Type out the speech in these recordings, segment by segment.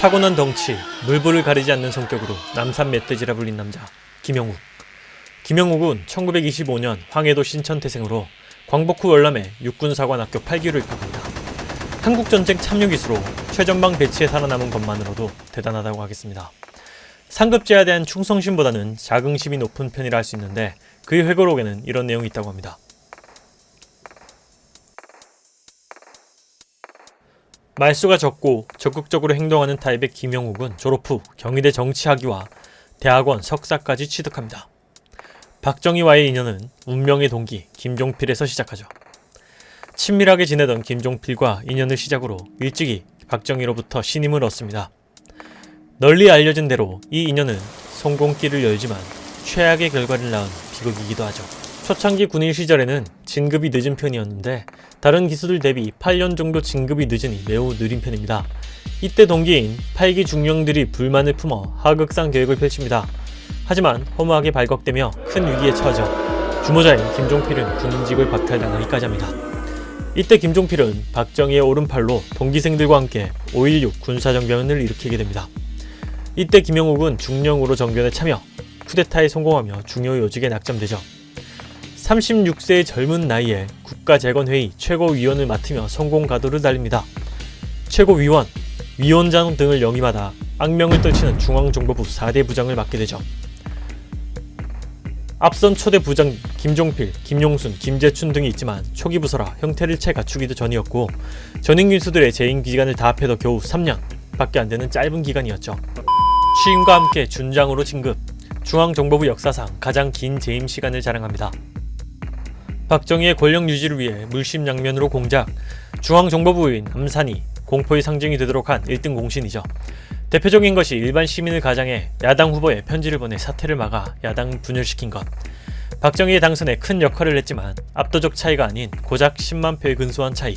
타고난 덩치, 물불을 가리지 않는 성격으로 남산 멧돼지라 불린 남자 김영욱. 김영욱은 1925년 황해도 신천 태생으로 광복 후 월남에 육군사관학교 8기로 입학합니다. 한국전쟁 참여 기수로 최전방 배치에 살아남은 것만으로도 대단하다고 하겠습니다. 상급제에 대한 충성심보다는 자긍심이 높은 편이라 할 수 있는데 그의 회고록에는 이런 내용이 있다고 합니다. 말수가 적고 적극적으로 행동하는 타입의 김영욱은 졸업 후 경희대 정치학위와 대학원 석사까지 취득합니다. 박정희와의 인연은 운명의 동기 김종필에서 시작하죠. 친밀하게 지내던 김종필과 인연을 시작으로 일찍이 박정희로부터 신임을 얻습니다. 널리 알려진 대로 이 인연은 성공길을 열지만 최악의 결과를 낳은 비극이기도 하죠. 초창기 군인 시절에는 진급이 늦은 편이었는데 다른 기수들 대비 8년 정도 진급이 늦으니 매우 느린 편입니다. 이때 동기인 8기 중령들이 불만을 품어 하극상 계획을 펼칩니다. 하지만 허무하게 발각되며 큰 위기에 처하죠. 주모자인 김종필은 군인직을 박탈당하기까지 합니다. 이때 김종필은 박정희의 오른팔로 동기생들과 함께 5.16 군사정변을 일으키게 됩니다. 이때 김영욱은 중령으로 정변에 참여, 쿠데타에 성공하며 중요 요직에 낙점되죠. 36세의 젊은 나이에 국가재건회의 최고위원을 맡으며 성공 가도를 달립니다. 최고위원, 위원장 등을 영임하다 악명을 떨치는 중앙정보부 4대 부장을 맡게 되죠. 앞선 초대 부장 김종필, 김용순, 김재춘 등이 있지만 초기 부서라 형태를 채 갖추기도 전이었고 전임 기수들의 재임 기간을 다 합해도 겨우 3년 밖에 안 되는 짧은 기간이었죠. 취임과 함께 준장으로 진급, 중앙정보부 역사상 가장 긴 재임 시간을 자랑합니다. 박정희의 권력 유지를 위해 물심양면으로 공작, 중앙정보부인 암산이 공포의 상징이 되도록 한 1등 공신이죠. 대표적인 것이 일반 시민을 가장해 야당 후보에 편지를 보내 사태를 막아 야당 분열시킨 것. 박정희의 당선에 큰 역할을 했지만 압도적 차이가 아닌 고작 10만 표에 근소한 차이.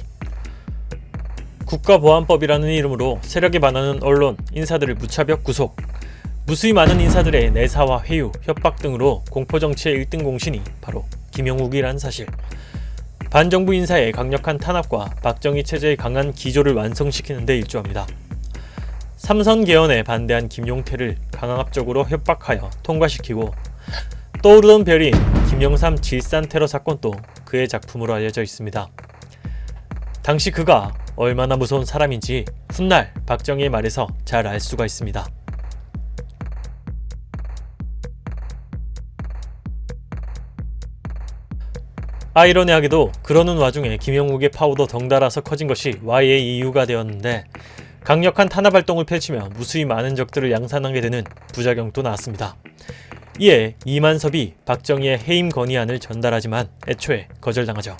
국가보안법이라는 이름으로 세력에 반하는 언론, 인사들을 무차별 구속. 무수히 많은 인사들의 내사와 회유, 협박 등으로 공포정치의 1등 공신이 바로 김영욱이란 사실. 반정부 인사의 강력한 탄압과 박정희 체제의 강한 기조를 완성시키는 데 일조합니다. 삼선 개헌에 반대한 김용태를 강압적으로 협박하여 통과시키고 떠오르던 별인 김영삼 질산 테러 사건도 그의 작품으로 알려져 있습니다. 당시 그가 얼마나 무서운 사람인지 훗날 박정희의 말에서 잘 알 수가 있습니다. 아이러니하게도 그러는 와중에 김영욱의 파워도 덩달아서 커진 것이 Y의 이유가 되었는데 강력한 탄압 활동을 펼치며 무수히 많은 적들을 양산하게 되는 부작용도 나왔습니다. 이에 이만섭이 박정희의 해임 건의안을 전달하지만 애초에 거절당하죠.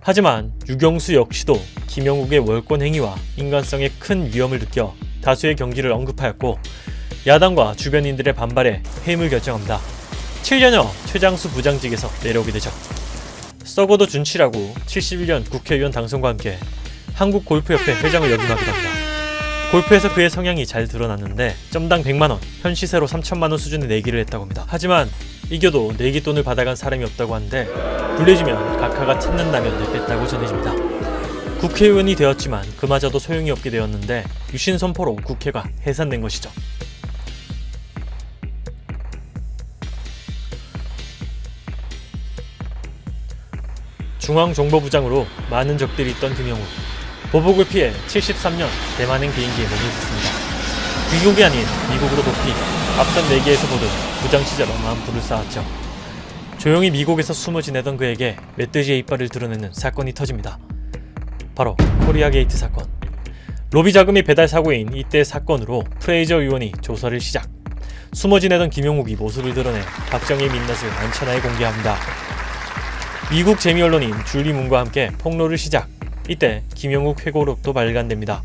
하지만 유경수 역시도 김영욱의 월권 행위와 인간성에 큰 위험을 느껴 다수의 경지를 언급하였고 야당과 주변인들의 반발에 해임을 결정합니다. 7년여 최장수 부장직에서 내려오게 되죠. 썩어도 준치라고 71년 국회의원 당선과 함께 한국골프협회 회장을 역임하기도 합니다. 골프에서 그의 성향이 잘 드러났는데 점당 100만원, 현 시세로 3천만원 수준의 내기를 했다고 합니다. 하지만 이겨도 내기 돈을 받아간 사람이 없다고 하는데 불리지면 각하가 찾는다면 내뺐다고 전해집니다. 국회의원이 되었지만 그마저도 소용이 없게 되었는데 유신 선포로 국회가 해산된 것이죠. 중앙정보부장으로 많은 적들이 있던 김영우. 보복을 피해 73년 대만행 비행기에 머물렀습니다. 귀국이 아닌 미국으로 도피, 앞선 내기에서 보듯 부장 시절 어마한 불을 쌓았죠. 조용히 미국에서 숨어 지내던 그에게 멧돼지의 이빨을 드러내는 사건이 터집니다. 바로 코리아 게이트 사건. 로비 자금이 배달 사고인 이때 사건으로 프레이저 의원이 조사를 시작. 숨어 지내던 김용욱이 모습을 드러내 박정희 민낯을 안천하에 공개합니다. 미국 재미 언론인 줄리 문과 함께 폭로를 시작. 이때 김영욱 회고록도 발간됩니다.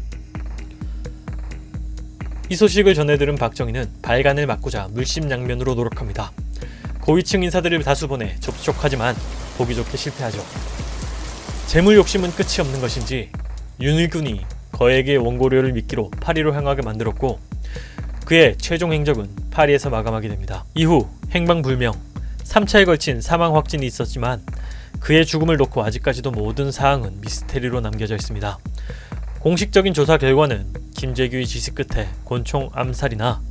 이 소식을 전해들은 박정희는 발간을 막고자 물심양면으로 노력합니다. 고위층 인사들을 다수 보내 접촉하지만 보기 좋게 실패하죠. 재물 욕심은 끝이 없는 것인지 윤의군이 거액의 원고료를 미끼로 파리로 향하게 만들었고 그의 최종 행적은 파리에서 마감하게 됩니다. 이후 행방불명 3차에 걸친 사망 확진이 있었지만 그의 죽음을 놓고 아직까지도 모든 사항은 미스테리로 남겨져 있습니다. 공식적인 조사 결과는 김재규의 지시 끝에 권총 암살이나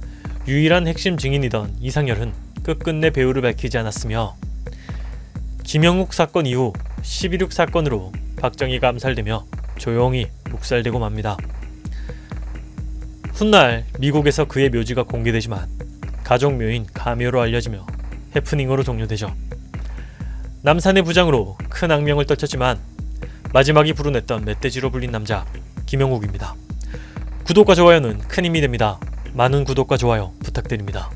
유일한 핵심 증인이던 이상열은 끝끝내 배우를 밝히지 않았으며 김영욱 사건 이후 11.6 사건으로 박정희가 암살되며 조용히 묵살되고 맙니다. 훗날 미국에서 그의 묘지가 공개되지만 가족 묘인 가묘로 알려지며 해프닝으로 종료되죠. 남산의 부장으로 큰 악명을 떨쳤지만 마지막이 불어냈던 멧돼지로 불린 남자 김영욱입니다. 구독과 좋아요는 큰 힘이 됩니다. 많은 구독과 좋아요 부탁드립니다.